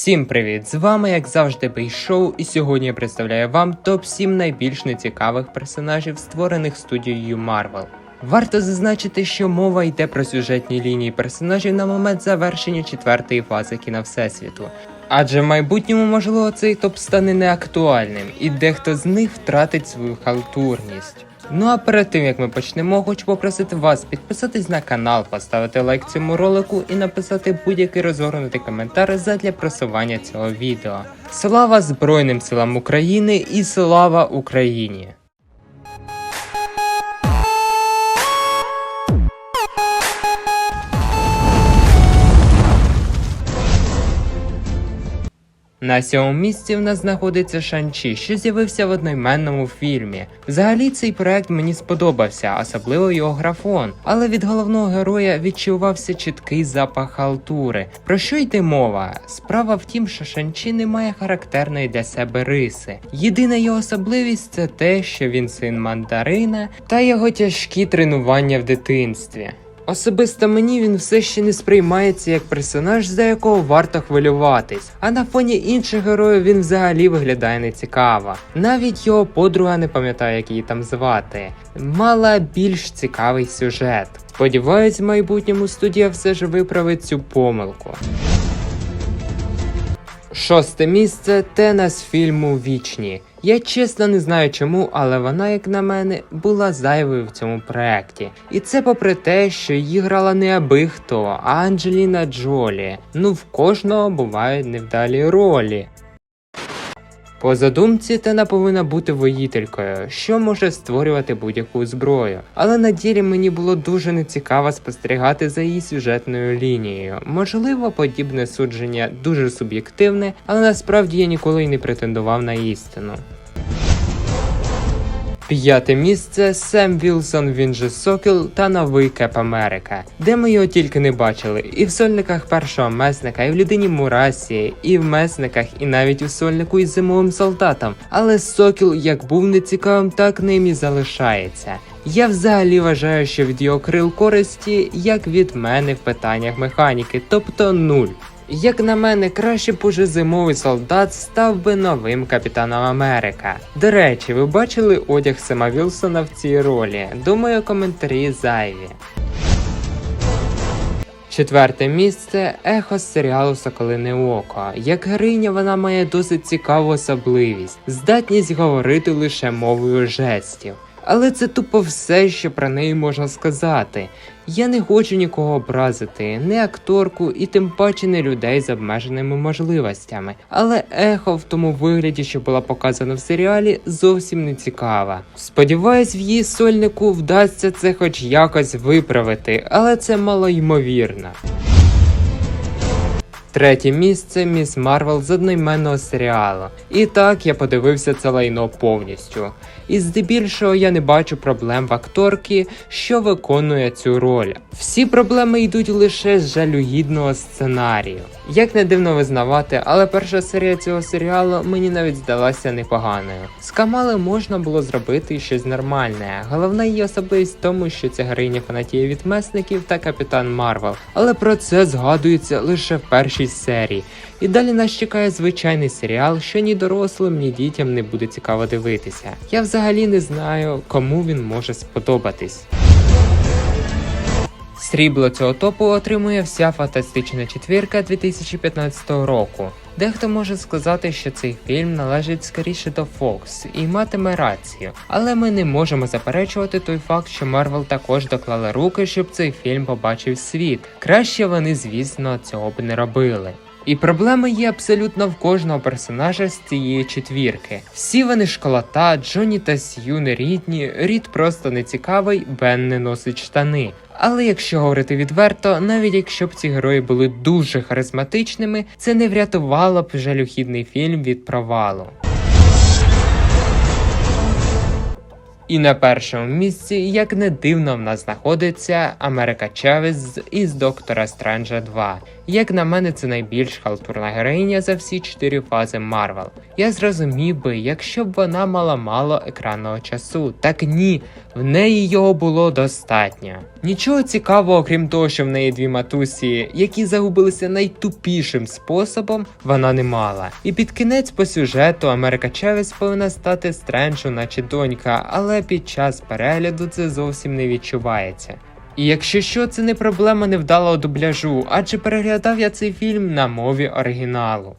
Всім привіт! З вами, як завжди, Бейшоу, і сьогодні я представляю вам топ-7 найбільш нецікавих персонажів, створених студією Marvel. Варто зазначити, що мова йде про сюжетні лінії персонажів на момент завершення четвертої фази кіна Всесвіту. Адже в майбутньому, можливо, цей топ стане неактуальним, і дехто з них втратить свою халтурність. Ну а перед тим як ми почнемо, хочу попросити вас підписатись на канал, поставити лайк цьому ролику і написати будь-який розгорнутий коментар задля просування цього відео. Слава Збройним силам України і слава Україні! На сьомому місці в нас знаходиться Шанчі, що з'явився в одноіменному фільмі. Взагалі цей проект мені сподобався, особливо його графон. Але від головного героя відчувався чіткий запах халтури. Про що йде мова? Справа в тім, що Шанчі не має характерної для себе риси. Єдина його особливість це те, що він син мандарина та його тяжкі тренування в дитинстві. Особисто мені він все ще не сприймається як персонаж, за якого варто хвилюватись, а на фоні інших героїв він взагалі виглядає нецікаво. Навіть його подруга не пам'ятає, як її там звати, мала більш цікавий сюжет. Сподіваюсь, в майбутньому студія все ж виправить цю помилку. Шосте місце тена з фільму Вічні. Я чесно не знаю чому, але вона, як на мене, була зайвою в цьому проєкті. І це попри те, що її грала не аби хто, а Анджеліна Джолі. Ну в кожного бувають невдалі ролі. По задумці Тена повинна бути воїтелькою, що може створювати будь-яку зброю. Але на ділі мені було дуже нецікаво спостерігати за її сюжетною лінією. Можливо, подібне судження дуже суб'єктивне, але насправді я ніколи й не претендував на істину. П'яте місце Сем Вілсон, він же Сокіл та новий Кеп Америка, де ми його тільки не бачили, і в сольниках першого месника, і в людині Мурасі, і в месниках, і навіть у сольнику із зимовим солдатом. Але Сокіл як був нецікавим, так ним і залишається. Я взагалі вважаю, що від його крил користі, як від мене в питаннях механіки, тобто нуль. Як на мене, краще б зимовий солдат став би новим капітаном Америка. До речі, ви бачили одяг Сема Вілсона в цій ролі? Думаю, коментарі зайві. Четверте місце ехо з серіалу Соколине Око. Як героїня вона має досить цікаву особливість, здатність говорити лише мовою жестів. Але це тупо все, що про неї можна сказати. Я не хочу нікого образити, не акторку і тим паче не людей з обмеженими можливостями. Але ехо в тому вигляді, що була показана в серіалі, зовсім не цікава. Сподіваюсь, в її сольнику вдасться це хоч якось виправити, але це малоймовірно. Третє місце Міс Марвел з одноіменного серіалу. І так я подивився це лайно повністю. І здебільшого я не бачу проблем в акторки, що виконує цю роль. Всі проблеми йдуть лише з жалюгідного сценарію. Як не дивно визнавати, але перша серія цього серіалу мені навіть здалася непоганою. З Камали можна було зробити щось нормальне. Головна її особливість в тому, що ця героїня фанатіє від месників та капітан Марвел. Але про це згадується лише в першій серії. І далі нас чекає звичайний серіал, що ні дорослим, ні дітям не буде цікаво дивитися. Я взагалі не знаю, кому він може сподобатись. Срібло цього топу отримує вся фантастична четвірка 2015 року. Дехто може сказати, що цей фільм належить скоріше до Fox і матиме рацію, але ми не можемо заперечувати той факт, що Марвел також доклали руки, щоб цей фільм побачив світ. Краще вони, звісно, цього б не робили. І проблеми є абсолютно в кожного персонажа з цієї четвірки. Всі вони школота, Джоні та Сью не рідні, Рід просто не цікавий, Бен не носить штани. Але якщо говорити відверто, навіть якщо б ці герої були дуже харизматичними, це не врятувало б жалюхідний фільм від провалу. І на першому місці, як не дивно, в нас знаходиться Америка Чавес із Доктора Стренджа 2. Як на мене, це найбільш халтурна героїня за всі чотири фази Марвел. Я зрозумів би, якщо б вона мала мало екранного часу. Так ні, в неї його було достатньо. Нічого цікавого, крім того, що в неї дві матусі, які загубилися найтупішим способом, вона не мала. І під кінець по сюжету Америка Чавес повинна стати Стренджу, наче донька, під час перегляду це зовсім не відчувається. І якщо що, це не проблема невдалого дубляжу, адже переглядав я цей фільм на мові оригіналу.